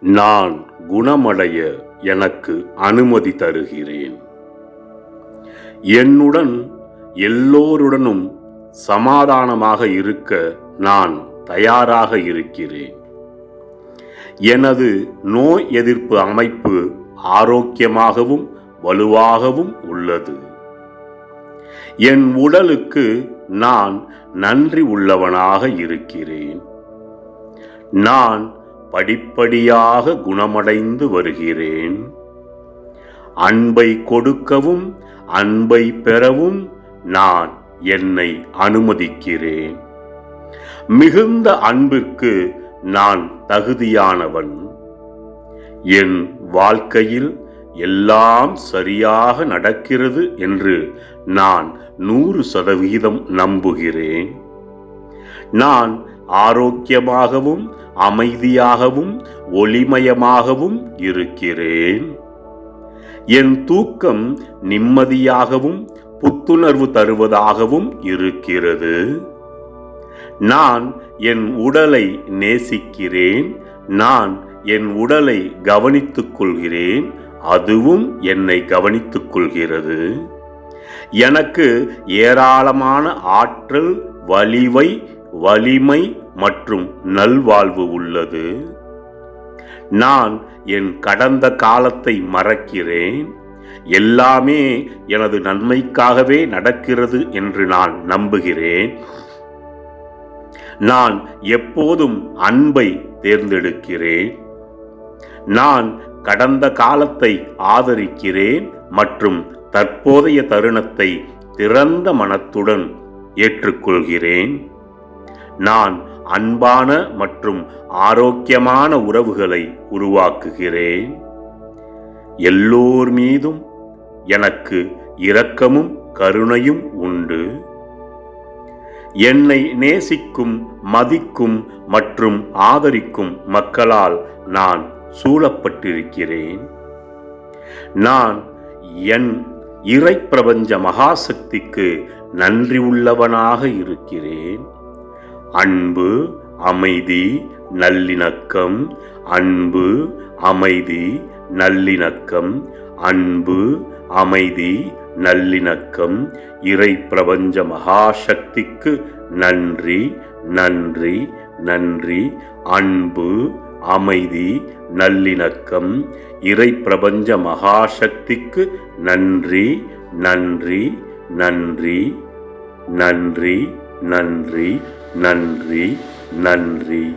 நான் குணமடைய எனக்கு அனுமதி தருகிறேன். என்னுடன் எல்லோருடனும் சமாதானமாக இருக்க நான் தயாராக இருக்கிறேன். எனது நோய் எதிர்ப்பு அமைப்பு ஆரோக்கியமாகவும் வலுவாகவும் உள்ளது. என் உடலுக்கு நான் நன்றி உள்ளவனாக இருக்கிறேன். நான் படிப்படியாக குணமடைந்து வருகிறேன். அன்பை கொடுக்கவும் அன்பை பெறவும் நான் என்னை அனுமதிக்கிறேன். மிகுந்த அன்பிற்கு நான் தகுதியானவன். என் வாழ்க்கையில் எல்லாம் சரியாக நடக்கிறது என்று நான் நூறு சதவீதம் நம்புகிறேன். நான் ஆரோக்கியமாகவும் அமைதியாகவும் ஒளிமயமாகவும் இருக்கிறேன். என் தூக்கம் நிம்மதியாகவும் புத்துணர்வு தருவதாகவும் இருக்கிறது. நான் என் உடலை நேசிக்கிறேன். நான் என் உடலை கவனித்துக் கொள்கிறேன். அதுவும் என்னை கவனித்துக் கொள்கிறது. எனக்கு ஏராளமான ஆற்றல் வலிவை வலிமை மற்றும் நல்வாழ்வு உள்ளது. நான் என் கடந்த காலத்தை மறக்கிறேன். எல்லாமே எனது நன்மைக்காகவே நடக்கிறது என்று நான் நம்புகிறேன். நான் எப்போதும் அன்பை தேர்ந்தெடுக்கிறேன். நான் கடந்த காலத்தை ஆதரிக்கிறேன் மற்றும் தற்போதைய தருணத்தை திறந்த மனத்துடன் ஏற்றுக்கொள்கிறேன். நான் அன்பான மற்றும் ஆரோக்கியமான உறவுகளை உருவாக்குகிறேன். எல்லோர் மீதும் எனக்கு இரக்கமும் கருணையும் உண்டு. என்னை நேசிக்கும் மதிக்கும் மற்றும் ஆதரிக்கும் மக்களால் நான் சூழப்பட்டிருக்கிறேன். நான் என் இறை பிரபஞ்ச மகாசக்திக்கு நன்றி உள்ளவனாக இருக்கிறேன். அன்பு அமைதி நல்லிணக்கம். அன்பு அமைதி நல்லிணக்கம். அன்பு அமைதி நல்லிணக்கம். இறை பிரபஞ்ச மகாசக்திக்கு நன்றி நன்றி நன்றி. அன்பு அமைதி நல்லிணக்கம். இறை பிரபஞ்ச மகாசக்திக்கு நன்றி நன்றி நன்றி நன்றி. நன்றி நன்றி நன்றி.